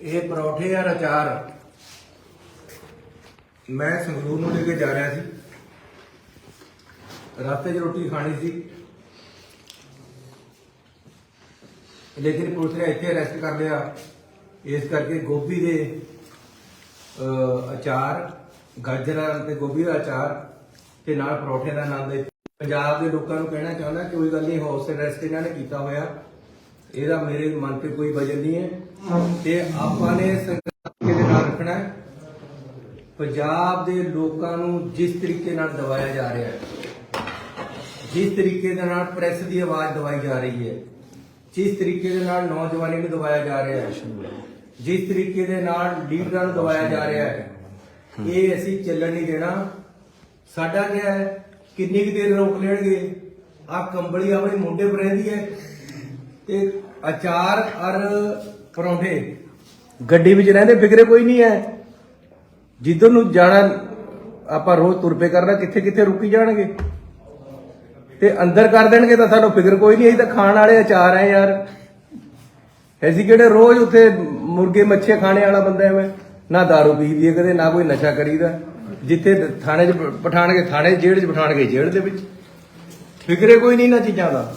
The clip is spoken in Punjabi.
ਇਹ ਪਰੌਠੇ ਆ ਅਚਾਰ। ਮੈਂ ਸੰਗਰੂਰ ਨੂੰ ਲੈ ਕੇ ਜਾ ਰਿਹਾ ਸੀ। ਰਸਤੇ 'ਚ ਰੋਟੀ ਖਾਣੀ ਸੀ। ਲੇਕਿਨ ਪੁਲਿਸ ਨੇ ਇੱਥੇ ਅਰੈਸਟ ਕਰ ਲਿਆ। ਇਸ ਕਰਕੇ ਗੋਭੀ ਦੇ ਅਚਾਰ, ਗਾਜਰਾਂ ਤੇ ਗੋਭੀ ਦਾ ਅਚਾਰ ਤੇ ਨਾਲ ਪਰੌਠੇ ਦਾ ਨਾਮ ਦੇ ਪੰਜਾਬ ਦੇ ਲੋਕਾਂ ਨੂੰ ਕਹਿਣਾ ਚਾਹੁੰਦਾ ਕਿ ਕੋਈ ਗੱਲ ਨਹੀਂ ਹਾਊਸ ਅਰੈਸਟ ਇਹਨਾਂ ਨੇ ਕੀਤਾ ਹੋਇਆ। ਇਹਦਾ ਮੇਰੇ ਮਨ ਤੇ ਕੋਈ ਵਜਨ ਨਹੀਂ ਹੈ। ਤੇ ਆਪਾਂ ਨੇ ਸੰਗਤ ਦੇ ਨਾਲ ਰੱਖਣਾ ਹੈ। ਪੰਜਾਬ ਦੇ ਲੋਕਾਂ ਨੂੰ ਜਿਸ ਤਰੀਕੇ ਨਾਲ ਦਬਾਇਆ ਜਾ ਰਿਹਾ ਹੈ ਜਿਸ ਤਰੀਕੇ ਦੇ ਨਾਲ ਪ੍ਰੈਸ ਦੀ ਆਵਾਜ਼ ਦਬਾਈ ਜਾ ਰਹੀ ਹੈ ਜਿਸ ਤਰੀਕੇ ਦੇ ਨਾਲ ਨੌਜਵਾਨੀ ਨੂੰ ਦਬਾਇਆ ਜਾ ਰਿਹਾ ਹੈ ਜਿਸ ਤਰੀਕੇ ਦੇ ਨਾਲ ਲੀਡਰਾਂ ਨੂੰ ਦਬਾਇਆ ਜਾ ਰਿਹਾ ਹੈ ਇਹ ਅਸੀਂ ਚੱਲਣ ਨਹੀਂ ਦੇਣਾ। ਸਾਡਾ ਕਿਹਾ ਹੈ? ਕਿੰਨੀ ਕੁ ਦੇਰ ਰੋਕ ਲੈਣਗੇ? ਆ ਕੰਬਲੀ ਆਪਣੇ ਮੁੰਡੇ ਪਰ ਰਹਿੰਦੀ ਹੈ। ਤੇ ਅਚਾਰ ਔਰ ਪਰੌਂਠੇ। ਗੱਡੀ ਵਿੱਚ ਰਹਿੰਦੇ ਫਿਕਰੇ ਕੋਈ ਨਹੀਂ ਹੈ। ਜਿੱਧਰ ਨੂੰ ਜਾਣਾ, ਆਪਾਂ ਰੋਜ਼ ਤੁਰਪੇ ਕਰਨਾ, ਕਿੱਥੇ ਕਿੱਥੇ ਰੁਕੀ ਜਾਣਗੇ? ਤੇ ਅੰਦਰ ਕਰ ਦੇਣਗੇ ਤਾਂ ਸਾਨੂੰ ਫਿਕਰ ਕੋਈ ਨਹੀਂ, ਅਸੀਂ ਤਾਂ ਖਾਣ ਵਾਲੇ ਅਚਾਰ ਆ ਯਾਰ। ਅਸੀਂ ਕਿਹੜੇ ਰੋਜ਼ ਉੱਥੇ ਮੁਰਗੇ ਮੱਛੀ ਖਾਣੇ ਵਾਲਾ ਬੰਦਾ ਐ ਮੈਂ। ਨਾ दारू ਪੀਦੀ ਕਦੇ, ਨਾ ਕੋਈ ਨਸ਼ਾ ਕਰੀਦਾ। ਜਿੱਥੇ ਥਾਣੇ 'ਚ ਬ- ਬਿਠਾਣਗੇ ਥਾਣੇ ਜੇਲ੍ਹ 'ਚ ਬਿਠਾਣਗੇ ਜੇਲ੍ਹ ਦੇ ਵਿੱਚ। ਫਿਕਰੇ ਕੋਈ ਨਹੀਂ ਨਾ ਚੀਜ਼ਾਂ ਦਾ।